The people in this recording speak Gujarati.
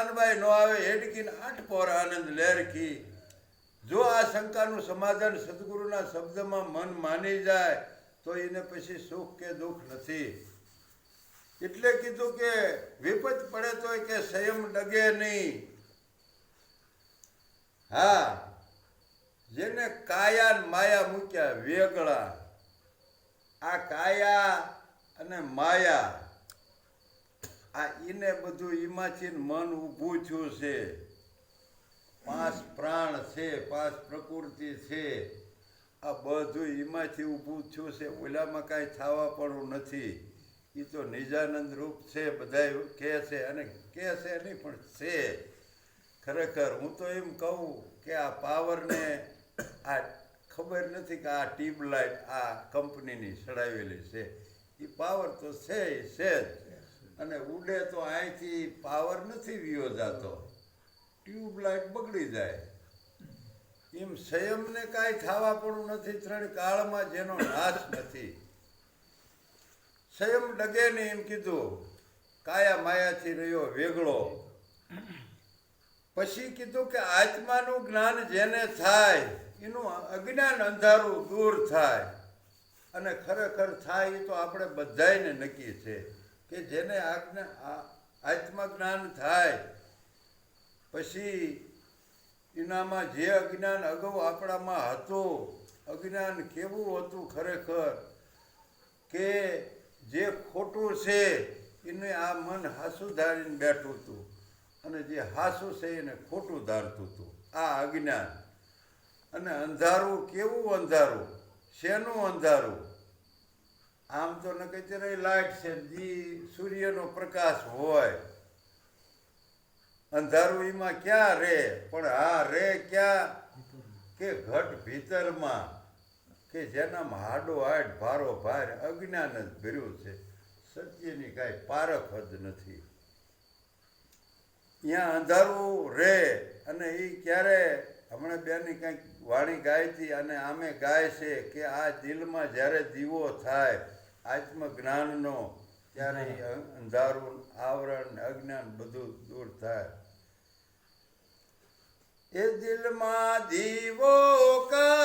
પાનબાઈ નો આવે હેડકીન આઠ પોર આનંદ લેરખી જો આ શંકાનું સમાધાન સદગુરુના શબ્દમાં મન માની જાય, તો એને પછી સુખ કે દુઃખ નથી. એટલે કીધું કે વિપત પડે તો કે સંયમ ડગે નહીં. હા, જેને કાયા માયા મૂક્યા, વેગળા. આ કાયા અને માયા આ એને બધું ઈમાંથી મન ઊભું થયું છે. પાંચ પ્રાણ છે, પાંચ પ્રકૃતિ છે. આ બધું એમાંથી ઊભું થયું છે. ઓલામાં કાંઈ થવા પડવું નથી. એ તો નિજાનંદ રૂપ છે બધા કહે છે અને કહે છે નહીં, પણ છે. ખરેખર હું તો એમ કહું કે આ પાવરને આ ખબર નથી કે આ ટ્યુબલાઇટ આ કંપનીની સડાવેલી છે. એ પાવર તો છે એ છે જ. અને ઉડે તો અહીંથી પાવર નથી વિયો જતો ટ્યુબલાઇટ બગડી જાય. એમ સંયમને કાંઈ થવા પણ નથી, ત્રણ કાળમાં જેનો નાશ નથી. સંયમ ડગે ને એમ કીધું, કાયા માયાથી રહ્યો વેગળો. પછી કીધું કે આત્માનું જ્ઞાન જેને થાય, એનું અજ્ઞાન અંધારું દૂર થાય. અને ખરેખર થાય એ તો આપણે બધાયને નક્કી છે. કે જેને આજ્ઞા આત્મજ્ઞાન થાય, પછી એનામાં જે અજ્ઞાન અગાઉ આપણામાં હતું, અજ્ઞાન કેવું હતું ખરેખર? કે જે ખોટું છે, એને આ મન હાસુ ધારીને બેઠું હતું. અને જે હાસું છે, એને ખોટું ધારતું હતું. આ અજ્ઞાન. અને અંધારું કેવું અંધારું? શેનું અંધારું? આમ તો ન કચરે લાઈટ છે દી સૂર્યનો પ્રકાશ હોય. અંધારું એમાં ક્યાં રે? પણ હા રે ક્યાં? કે ઘટ ભીતરમાં. કે જેનામાં હાડો હાડ ભારો ભાર અજ્ઞાન જ ભર્યું છે. સત્યની કાંઈ પારખ જ નથી. ત્યાં અંધારું રે અને એ ક્યારે? હમણાં બેની કંઈક વાણી ગાય હતી અને આમે ગાય છે કે આ દિલમાં જ્યારે દીવો થાય આત્મજ્ઞાનનો ત્યારે અંધારું આવરણ અજ્ઞાન બધું દૂર થાય. એ દિલમાં દીવો કરો